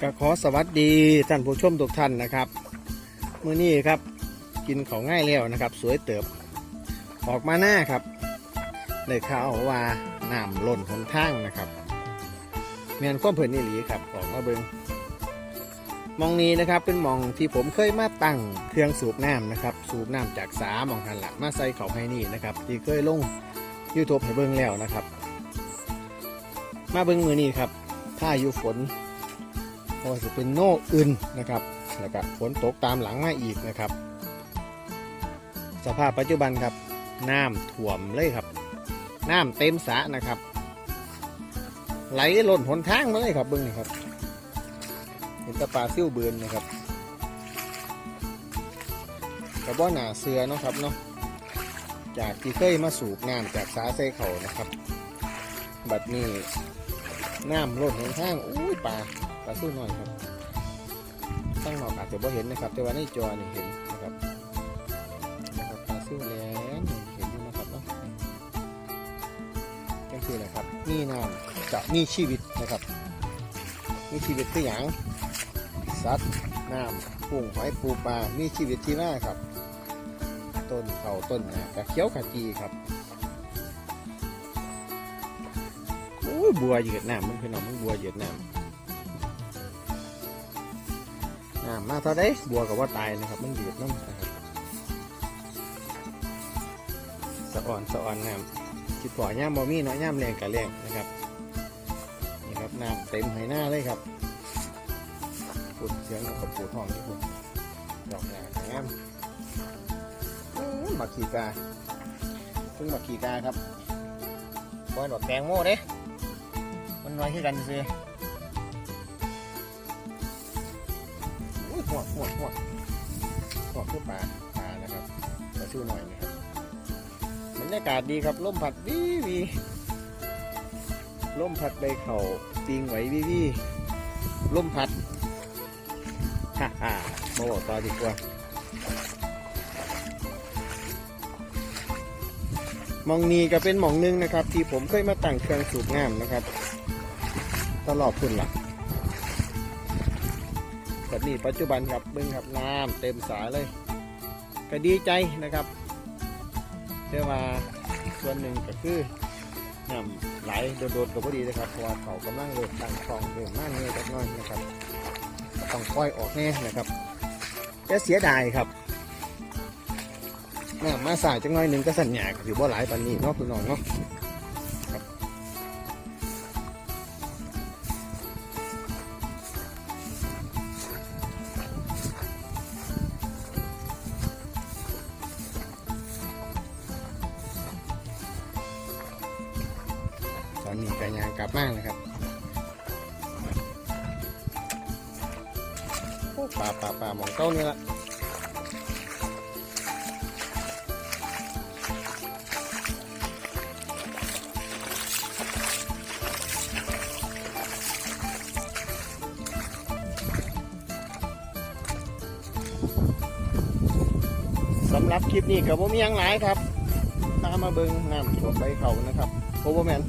ก็ขอสวัสดีท่านผู้ชมทุกท่านนะครับมื้อนี้ครับกินของง่ายแล้วนะครับ สวยเติบ ออกมาหน้าครับเลยข่าวว่าน้ำล้นหนทางนะครับเมียนข้อมเพิ่นนี่หลีครับออกมาเบิงมองนี้นะครับเป็นมองที่ผมเคยมาตั้งเครื่องสูบน้ำนะครับ สูบน้ำจากสาหมองหันหลักมาใส่เขาให้นี่นะครับที่เคยลงยูทูบให้เบิงแล้วนะครับ มาเบิงมือนี้ครับถ้าอยู่ฝน ก็จะเป็นโน่อื่นนะครับแล้วก็ฝนตกตามหลังมาอีกนะครับ สภาพปัจจุบันครับน้ำท่วมเลยครับ น้ำเต็มสะนะครับ ไหลล้นหนทางมาเลยครับเบิ้งนี่ครับ เห็นตะปลาซิ่วเบือนนะครับกระบอกหนาเสือเนาะครับเนาะจากที่เคยมาสูบน้ำจากสาเซเขานะครับ บัดนี้น้ำล้นหนทางอุ้ยปลา ปลาสู้หน่อยครับตั้งหนอกอาจจะบ่เห็นนะครับ แต่ว่าในจอนี่เห็นนะครับนะครับปลาสู้แหล้วเห็นอยู่นะครับเนาะก็คืออะไรครับนี่น้ำจะมีชีวิตนะครับมีชีวิตคืออย่างสัตว์น้ำกุ้งหอยปูปลามีชีวิตที่น่าครับ ต้นเขาต้นนากระเขียวขจีครับโอ้ยบัวเหยียดน้ำมันพี่น้องมันบัวเหยียดน้ำ น้ำมาเท่าไดบัวกับว่าตายนะครับ มันดีดน้ำนะครับสะอ่อนสะอ่อนน้ำคิดพอย่ามบอมี่เนาะย่ามแรงกับแรงนะครับนี่ครับน้ำเต็มไหหน้าเลยครับปุดเสียงกับปูทองนี่คุณดอกงามงามบักขีกาเพิ่งบักขีกาครับบอยดอกแตงโมเด้มันน้อยขึ้กันซื้อ หัวหัวหัวหัวคือปลาปลานะครับปลาชูหน่อยนะครับบรรยากาศดีครับลมพัดวีวีลมพัดใบเข่าปิงไหววีวีลมพัดฮ่าฮ่ามาบอกต่อดีกว่ามองนีก็เป็นหมองหนึงนะครับ ที่ผมเคยมาตั้งเครื่องสูบน้ำนะครับ ตลอดคุณหลัก แบบนี้ปัจจุบันครับเบิ้งครับน้ำเต็มสายเลย ก็ดีใจนะครับแต่ว่าส่วนหนึ่งก็คือน้ำไหลโดดๆก็พอดีนะครับเพราะว่าเขากำลังเริ่มตั้งคลองเริ่มมากเงี้ยจักน้อยนะครับต้องปล่อยออกแน่นะครับจะเสียดายครับน้ำมาสายจังน้อยหนึ่งก็สัญญาก็อยู่บ่หลายปันนี้เนาะพี่น้องเนาะ ตอนนี้ก็ยางกลับมากเลยครับโอ้ป่าป่าป่าหมองเก้านี่ละสำหรับคลิปนี้กับผมยังหลายครับ ตามมาเบิงน้ำท่วมใบเขานะครับ โอเวอร์แมน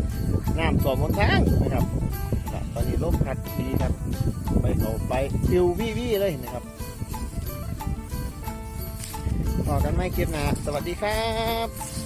น้ำท่วมบนทางนะครับตอนนี้ลมพัดดีครับไปเขาใบฟิววี่วี่เลยนะครับต่อกันไม่คลิปหนะสวัสดีครับ